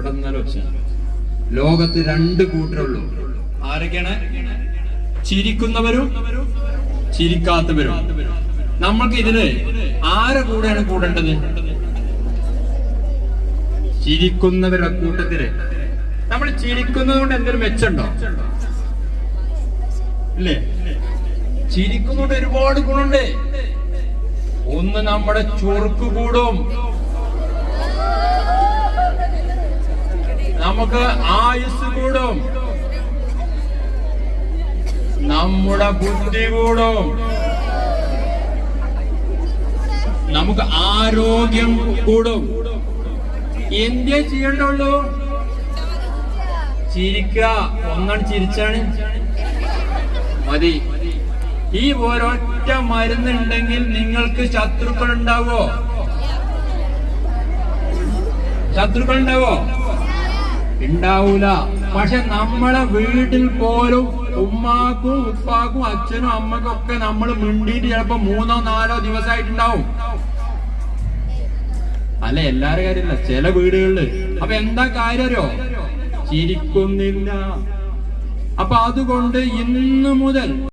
എവിടെ നിന്നാലും ഒച്ച ലോകത്ത് രണ്ട് കൂട്ടരുള്ളൂ ആരൊക്കെയാണ്? ചിരിക്കുന്നവരും ചിരിക്കാത്തവരും. നമ്മൾക്ക് ഇതിൽ ആരെ കൂടെയാണ് കൂടേണ്ടത്? ചിരിക്കുന്നവരുടെ കൂട്ടത്തിൽ. നമ്മൾ ചിരിക്കുന്നത് കൊണ്ട് എന്തെങ്കിലും മെച്ചുണ്ടോ ഇല്ലേ? ചിരിക്കുന്നതുകൊണ്ട് ഒരുപാട് ഗുണമുണ്ട്. ഒന്ന് നമ്മുടെ ചുറുക്ക് കൂടും. നമുക്ക് ആയുസ് കൂടും. നമ്മുടെ ബുദ്ധി കൂടും. നമുക്ക് ആരോഗ്യം കൂടും. എന്തേ ചെയ്യണ്ടുള്ളൂ ചിരിക്കുക. ഒന്നാണ് ചിരിച്ചാണ്. മതി. ഈ ഒരൊറ്റ മരുന്നുണ്ടെങ്കിൽ നിങ്ങൾക്ക് ശത്രുക്കൾ ഉണ്ടാവോ ശത്രുക്കൾ ഉണ്ടാവോ ഉണ്ടാവൂല. പക്ഷെ നമ്മളെ വീട്ടിൽ പോലും ഉമ്മാക്കും ഉപ്പാക്കും അച്ഛനും അമ്മക്കും ഒക്കെ നമ്മൾ മിണ്ടിയിട്ട് ചിലപ്പോ മൂന്നോ നാലോ ദിവസമായിട്ടുണ്ടാവും അല്ല? എല്ലാരും കാര്യമില്ല. ചില വീടുകളിൽ. അപ്പൊ എന്താ കാര്യോ ചിരിക്കുന്നില്ല. അപ്പൊ അതുകൊണ്ട് ഇന്ന് മുതൽ